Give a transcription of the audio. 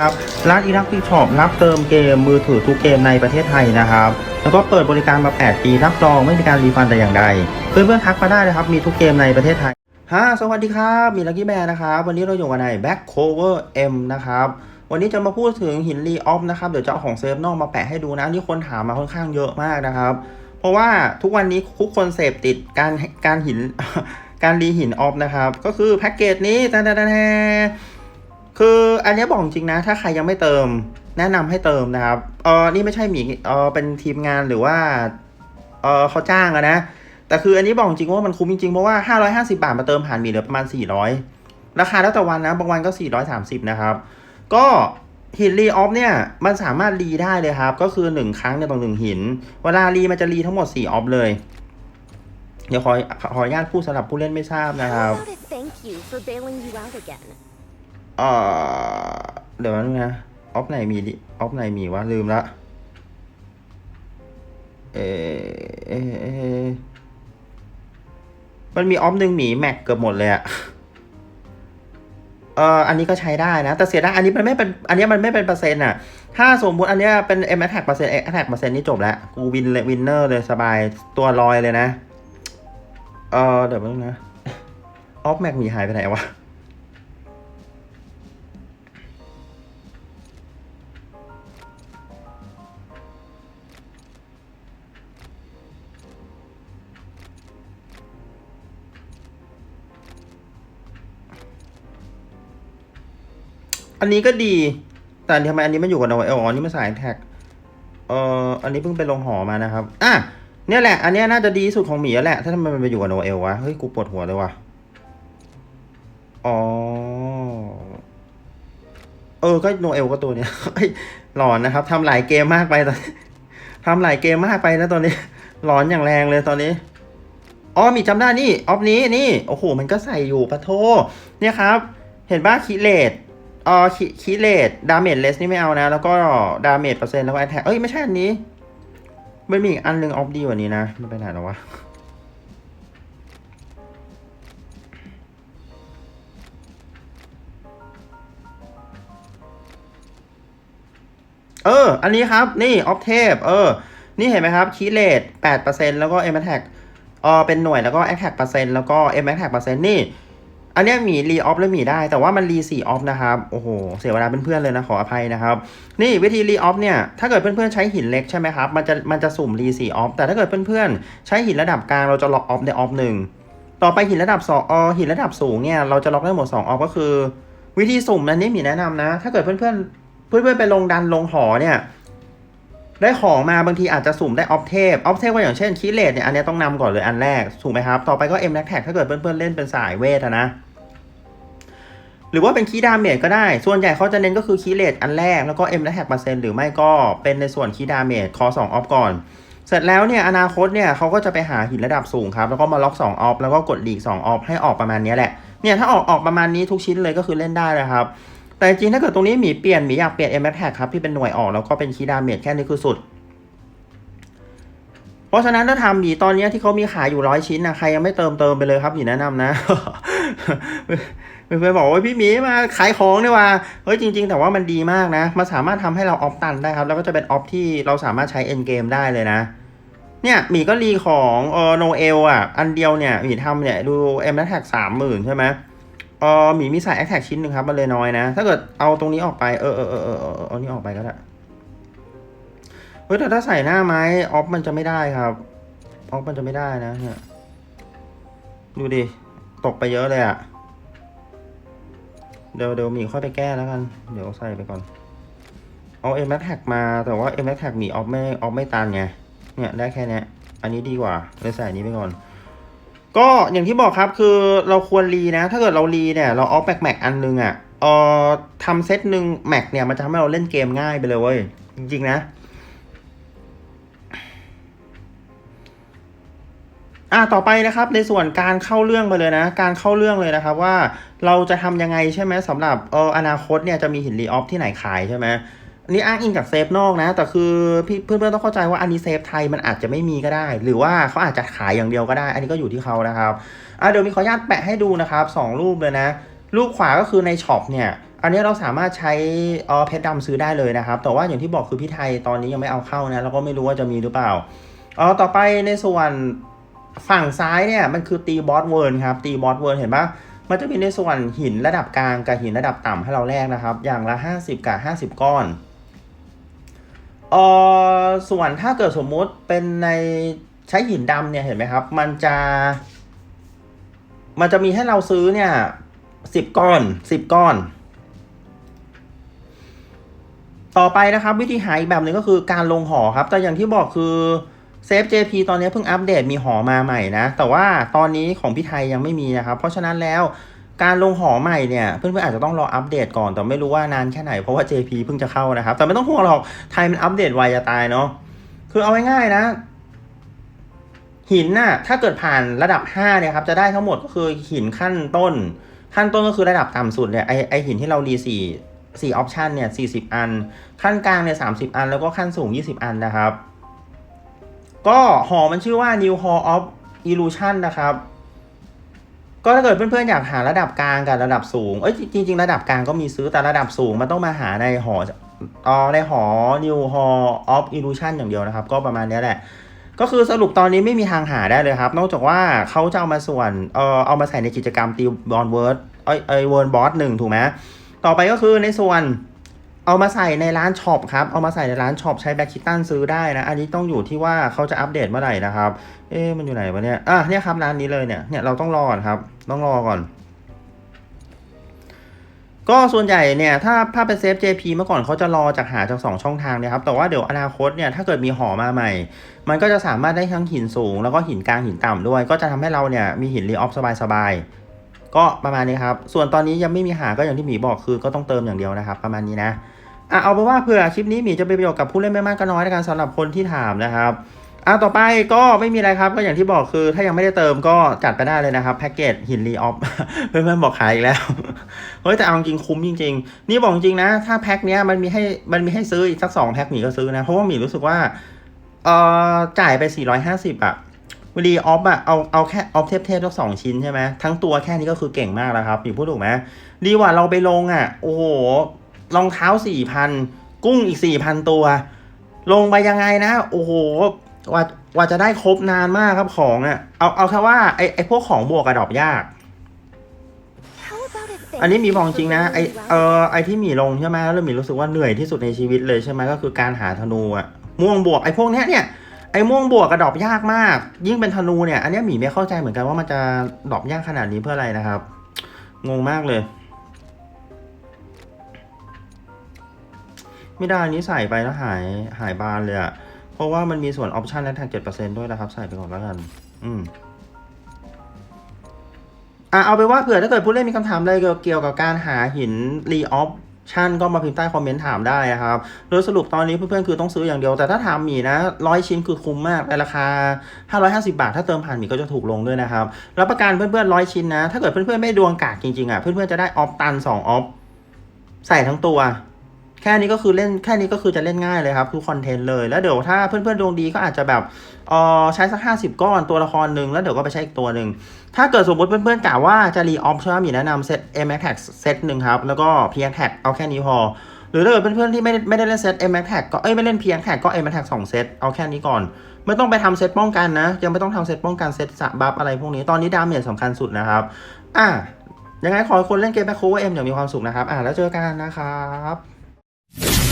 ครับร้านอีรักที่ช็อปรับเติมเกมมือถือทุกเกมในประเทศไทยนะครับ แล้วก็เปิดบริการมา 8 ปีรับรองไม่มีการรีฟันแต่อย่างใด เพื่อนๆทักมาได้นะครับ มีทุกเกมในประเทศไทยฮะสวัสดีครับ มีลักกี้แบร์นะครับ วันนี้เราอยู่กันใน Back Cover M นะครับ วันนี้จะมาพูดถึงหินรีออฟนะครับ เดี๋ยวจะเอาของเซฟนอกมาแปะให้ดูนะนี่คนถามมาค่อนข้างเยอะมากนะครับ เพราะว่าทุกวันนี้ทุกคนเสพติดการการหินการรีหินออฟนะครับ ก็คือแพ็กเกจนี้แต่แต่แต่ คืออันนี้บอกจริงนะ ถ้าใครยังไม่เติม แนะนำให้เติมนะครับเออนี่ไม่ใช่หมีเออเป็นทีมงานหรือว่าเออเขาจ้างอะนะ แต่คืออันนี้บอกจริงว่ามันคุ้มจริงๆ เพราะว่า 550 บาทมาเติมผ่านหมีเหลือประมาณ 400 ราคาแล้วแต่วันนะ บางวันก็ 430 นะครับ ก็หินรีออฟเนี่ยมันสามารถรีได้เลยครับ ก็คือ 1 ครั้งเนี่ยต่อหนึ่งหิน เวลารีมันจะรีทั้งหมด 4 ออฟเลย เดี๋ยวขอขออนุญาตพูดสำหรับผู้เล่นไม่ทราบนะครับ เออเดี๋ยวนึงนะออฟไหนมีดิออฟไหนมีวะลืมละเอเอเอมันมีออฟหนึ่งหมีแม็กเกือบหมดเลยอะเอออันนี้ก็ใช้ได้นะ แต่เสียดายอันนี้มันไม่เป็น อันนี้มันไม่เป็นเปอร์เซ็นต์อะถ้าสมมติอันนี้เป็น M attack เปอร์เซ็นต์ X attack เปอร์เซ็นต์นี่จบแล้ว กูวินเลยวินเนอร์เลยสบายตัวลอยเลยนะ เออเดี๋ยวนึงนะ ออฟแม็กมีหายไปไหนวะ อันนี้ก็ดี แต่ทำไมอันนี้มันอยู่กับโนเอลอ๋อนนี้มันสายแท็กเอ่ออันนี้เพิ่งไปลงหอมานะครับ อะเนี่ยแหละ อันนี้น่าจะดีสุดของหมีแล้วแหละ ถ้าทำไมมันไปอยู่กับโนเอลวะ เฮ้ย กูปวดหัวเลยว่ะ อ๋อ เออ ก็โนเอลก็ตัวเนี้ยหลอนนะครับทำหลายเกมมากไปตอนทำหลายเกมมากไปนะตอนนี้ หลอนอย่างแรงเลยตอนนี้ อ๋อ มีจำได้นี่ ออฟนี้นี่ โอ้โห มันก็ใส่อยู่ปะโทเนี่ยครับ เห็นบ้าคิเลต อ่อคิคิเลตดาเมจเลสนี่ไม่เอานะ แล้วก็ดาเมจเปอร์เซ็นต์แล้วก็แอ t แทกเอ้ย ไม่ใช่อันนี้ มันมีอีกอันหนึ่งออฟดีกว่านี้นะ มันไปไหนแล้ววะเออ อันนี้ครับ นี่ออฟเทปเออ นี่เห็นไหมครับคีเลตแปดเปอร์เซ็นแล้วก็เอ็มแท็กเออเป็นหน่วยแล้วก็แอคแท็กเปอร์เซ็นต์แล้วก็เอ็มแท็กเปอร์เซ็นต์นี่ อันนี้ยมีรีออฟแล้วมีได้ แต่ว่ามันรีสี่ออฟนะครับ โอ้โห เสียเวลาเพื่อนๆเลยนะ ขออภัยนะครับ นี่วิธีรีออฟเนี่ย ถ้าเกิดเพื่อนๆใช้หินเล็กใช่ไหมครับ มันจะมันจะสุ่มรีสี่ออฟ แต่ถ้าเกิดเพื่อนๆใช้หินระดับกลางเราจะล็อกออฟในออฟหนึ่ง ต่อไปหินระดับสองออหินระดับสูงเนี่ยเราจะล็อกได้หมดสองออฟก็คือ วิธีสุ่มอันนี้มีแนะนำนะ ถ้าเกิดเพื่อนๆเพื่อนๆไปลงดันลงหอเนี่ย ได้ของมาบางทีอาจจะสุ่มได้ออฟเทปออฟเทปก็อย่างเช่นคีเลตเนี่ยอันนี้ต้องนำก่อนเลยอันแรกถูกไหมครับ ต่อไปก็เอ็มแท็กถ้าเกิดเพื่อนๆเล่นเป็นสายเวทนะหรือว่าเป็นคีย์ดามเมจก็ได้ ส่วนใหญ่เขาจะเน้นก็คือคีย์เลตอันแรก แล้วก็เอ็มแท็กเปอร์เซ็นต์หรือไม่ก็เป็นในส่วนคีย์ดามเมจคอสองออฟก่อน เสร็จแล้วเนี่ยอนาคตเนี่ยเขาก็จะไปหาหินระดับสูงครับ แล้วก็มาล็อก2ออฟแล้วก็กดลีก2ออฟให้ออกประมาณนี้แหละ เนี่ยถ้าออกออกประมาณนี้ทุกชิ้นเลยก็คือเล่นได้เลยครับ แต่จริงถ้าเกิดตรงนี้หมีเปลี่ยนหมีอยากเปลี่ยน M a t t a c ครับที่เป็นหน่วยออกแล้วก็เป็นคีดาเมจแค่นี้คือสุด เพราะฉะนั้นถ้าทำหมีตอนนี้ที่เขามีขายอยู่ร้อยชิ้นนะใครยังไม่เติมเติมไปเลยครับหมีแนะนำนะเพื่อนๆบอกว่าพี่หมีมาขายของนี่ว่าเฮ้ยจริง ๆ แต่ว่ามันดีมากนะ มันสามารถทำให้เราออฟตันได้ครับ แล้วก็จะเป็นออฟที่เราสามารถใช้เอ็นเกมได้เลยนะเนี่ยหมีก็รีของเออโนเอลอะ อันเดียวเนี่ยหมีทำเนี่ยดูเอ็มแท็กสามหมื่นใช่ไหม ออหมีมีใส่แอคแท็กชิ้นหนึ่งครับ มันเลยน้อยนะ ถ้าเกิดเอาตรงนี้ออกไป เออเออเออเออเอานี้ออกไปก็ได้ เฮ้ยแต่ถ้าใส่หน้าไม้ออฟมันจะไม่ได้ครับออฟมันจะไม่ได้นะเนี่ยดูดิ ตกไปเยอะเลยอะเดี๋ยวเดี๋ยวหมีค่อยไปแก้แล้วกัน เดี๋ยวใส่ไปก่อน เอาเอ็มแท็กมา แต่ว่าเอ็มแท็กหมีออฟไม่ออฟไม่ตันไง เนี่ยได้แค่นี้อันนี้ดีกว่าเลยใส่อันนี้ไปก่อน ก็อย่างที่บอกครับคือเราควรรีนะ ถ้าเกิดเรารีเนี่ยเราออฟแม็กแม็กอันนึงอะเอ่อทำเซตหนึ่งแม็กเนี่ยมันจะทำให้เราเล่นเกมง่ายไปเลยเว้ย จริง ๆ นะ อะต่อไปนะครับ ในส่วนการเข้าเรื่องไปเลยนะ การเข้าเรื่องเลยนะครับว่าเราจะทำยังไงใช่ไหมสำหรับเอออนาคตเนี่ยจะมีหินรีออฟที่ไหนขายใช่ไหม นี้อ้างอิงจากเซฟนอกนะ แต่คือพี่เพื่อนๆต้องเข้าใจว่าอันนี้เซฟไทยมันอาจจะไม่มีก็ได้ หรือว่าเขาอาจจะขายอย่างเดียวก็ได้ อันนี้ก็อยู่ที่เขานะครับอะเดี๋ยวมีขออนุญาตแปะให้ดูนะครับสองรูปเลยนะ รูปขวาก็คือในช็อปเนี่ยอันนี้เราสามารถใช้เออเพชรดำซื้อได้เลยนะครับ แต่ว่าอย่างที่บอกคือพี่ไทยตอนนี้ยังไม่เอาเข้านะแล้วก็ไม่รู้ว่าจะมีหรือเปล่าเออต่อไปในส่วนฝั่งซ้ายเนี่ยมันคือตีบอสเวิร์นครับตีบอสเวิร์นเห็นปะมันจะมีในส่วนหินระดับกลางกับหินระดับต่ำให้เราแลกนะครับ อย่างละ 50 กับ 50 ก้อน เออส่วนถ้าเกิดสมมุติเป็นในใช้หินดำเนี่ยเห็นไหมครับ มันจะ มันจะมีให้เราซื้อเนี่ยสิบก้อนสิบก้อน ต่อไปนะครับ วิธีหาอีกแบบหนึ่งก็คือการลงหอครับ แต่อย่างที่บอกคือเซฟ JP ตอนนี้เพิ่งอัปเดตมีหอมาใหม่นะ แต่ว่าตอนนี้ของพี่ไทยยังไม่มีนะครับ เพราะฉะนั้นแล้ว การลงหอใหม่เนี่ยเพื่อนๆอาจจะต้องรออัปเดตก่อน แต่ไม่รู้ว่านานแค่ไหนเพราะว่า JP เพิ่งจะเข้านะครับ แต่ไม่ต้องห่วงหรอกไทยมันอัปเดตไวจะตายเนาะคือเอาง่ายๆนะ หินน่ะถ้าเกิดผ่านระดับ5เนี่ยครับจะได้ทั้งหมดก็คือหินขั้นต้น ขั้นต้นก็คือระดับต่ำสุดเนี่ยไอไอหินที่เรารีสี่สี่ออปชันเนี่ยสี่สิบอัน ขั้นกลางเนี่ยสามสิบอัน แล้วก็ขั้นสูงยี่สิบอันนะครับ ก็หอมันชื่อว่า New Hall of Illusion นะครับ ก็ถ้าเกิดเพื่อนๆอยากหาระดับกลางกับระดับสูง เอ้ยจริงๆ ระดับกลางก็มีซื้อแต่ระดับสูงมันต้องมาหาในหออ๋อในหอ New Hall of Illusion อย่างเดียวนะครับ ก็ประมาณนี้แหละ ก็คือสรุปตอนนี้ไม่มีทางหาได้เลยครับ นอกจากว่าเขาจะเอามาส่วนเออเอามาใส่ในกิจกรรมตีบอลเวิร์ดเอ้ยเอ้ยเวิร์ดบอสหนึ่งถูกไหมต่อไปก็คือในส่วน เอามาใส่ในร้านช็อปครับ เอามาใส่ในร้านช็อปใช้แบ็คคิตตันซื้อได้นะ อันนี้ต้องอยู่ที่ว่าเขาจะอัปเดตเมื่อไหร่นะครับ เอ๊ะมันอยู่ไหนวะเนี่ย อะเนี่ยครับร้านนี้เลยเนี่ย เนี่ยเราต้องรอก่อนครับ ต้องรอก่อน ก็ส่วนใหญ่เนี่ย ถ้าถ้าเป็นเซฟ JP เมื่อก่อนเขาจะรอจากหาจาก 2 ช่องทางนี่ยครับ แต่ว่าเดี๋ยวอนาคตเนี่ย ถ้าเกิดมีหอมาใหม่ มันก็จะสามารถได้ทั้งหินสูง แล้วก็หินกลางหินต่ำด้วย ก็จะทำให้เราเนี่ยมีหินรีออฟสบายๆ ก็ประมาณนี้ครับ ส่วนตอนนี้ยังไม่มีหาก็อย่างที่หมีบอกคือก็ต้องเติมอย่างเดียวนะครับ ประมาณนี้นะ อะเอาเป็นว่าเผื่อคลิปนี้หมีจะเป็นประโยชน์กับผู้เล่นไม่มากก็น้อยในการสำหรับคนที่ถามนะครับอะต่อไปก็ไม่มีอะไรครับก็อย่างที่บอกคือ ถ้ายังไม่ได้เติมก็จัดไปได้เลยนะครับแพ็กเกจหินรีออฟเพื่อนๆบอกขายอีกแล้วเฮ้ยแต่เอาจริงคุ้มจริง ๆ นี่บอกจริงนะ ถ้าแพ็คเนี้ยมันมีให้มันมีให้ซื้ออีกสักสองแพ็คหมีก็ซื้อนะเพราะว่าหมีรู้สึกว่าเอ่อจ่ายไป 450อะวลีออฟอะเอาเอาแค่ออฟเทปเทปทั้งสองชิ้นใช่ไหมทั้งตัวแค่นี้ก็คือเก่งมากแล้วครับหมีพูดถูกไหมดีกว่าเราไปลงอะโอ้โห รองเท้าสี่พันกุ้งอีกสี่พันตัว ลงไปยังไงนะ โอ้โหว่าว่าจะได้ครบนานมากครับของอะเอาเอาแค่ว่าไอไอพวกของบวกกระดอบยาก อันนี้มีบอกจริงนะไอเออไอที่มีลงใช่ไหมแล้วมีรู้สึกว่าเหนื่อยที่สุดในชีวิตเลยใช่ไหมก็คือการหาธนูอะม่วงบวกไอพวกเนี้ยเนี่ยไอม่วงบวกกระดอบยากมาก ยิ่งเป็นธนูเนี่ย อันนี้หมีไม่เข้าใจเหมือนกันว่ามันจะดอกยากขนาดนี้เพื่ออะไรนะครับ งงมากเลย ไม่ได้อันนี้ใส่ไปแล้วหายหายบานเลยอะเพราะว่ามันมีส่วนออปชันและแท็กเจ็ดเปอร์เซ็นด้วยนะครับ ใส่ไปก่อนแล้วกัน อืมอะเอาไปว่าเผื่อถ้าเกิดผู้เล่นมีคำถามอะไรเกี่ยวกับการหาหินรีออฟชั่นก็มาพิมพ์ใต้คอมเมนต์ถามได้ครับ โดยสรุปตอนนี้เพื่อนๆคือต้องซื้ออย่างเดียว แต่ถ้าถามหมีนะร้อยชิ้นคือคุ้มมากในราคา 550 บาท ถ้าเติมผ่านหมีก็จะถูกลงด้วยนะครับ รับประกันเพื่อนๆร้อยชิ้นนะ ถ้าเกิดเพื่อนๆไม่ดวงกากจริงๆอะ เพื่อนๆจะได้ออฟตัน 2 ออฟ ใส่ทั้งตัว แค่นี้ก็คือเล่นแค่นี้ก็คือจะเล่นง่ายเลยครับทุกคอนเทนต์เลย แล้วเดี๋ยวถ้าเพื่อนๆดวงดีก็อาจจะแบบเออใช้สักห้าสิบก้อนตัวละครหนึ่งแล้วเดี๋ยวก็ไปใช้อีกตัวหนึ่ง ถ้าเกิดสมมติเพื่อนๆกล่าวว่าจะรีออฟใช่ไหมมีแนะนำเซต M Max Tag เซตหนึ่งครับ แล้วก็ P Max Tag เอาแค่นี้พอ หรือถ้าเกิดเพื่อนๆที่ไม่ได้ไม่ได้เล่นเซต M Max Tag ก็เอ้ยไม่เล่น P Max Tag ก็ M Max Tag สองเซตเอาแค่นี้ก่อนไม่ต้องไปทำเซตป้องกันนะ ยังไม่ต้องทำเซตป้องกันเซตสะบัฟอะไรพวกนี้ตอนนี้ดาเมจสำคัญสุดนะครับอะยังไงขอคนเล่นเกมแบ็คโคเวอร์เอ็มอย่างมีความสุขนะครับอะแล้วเจอกันนะครับ you.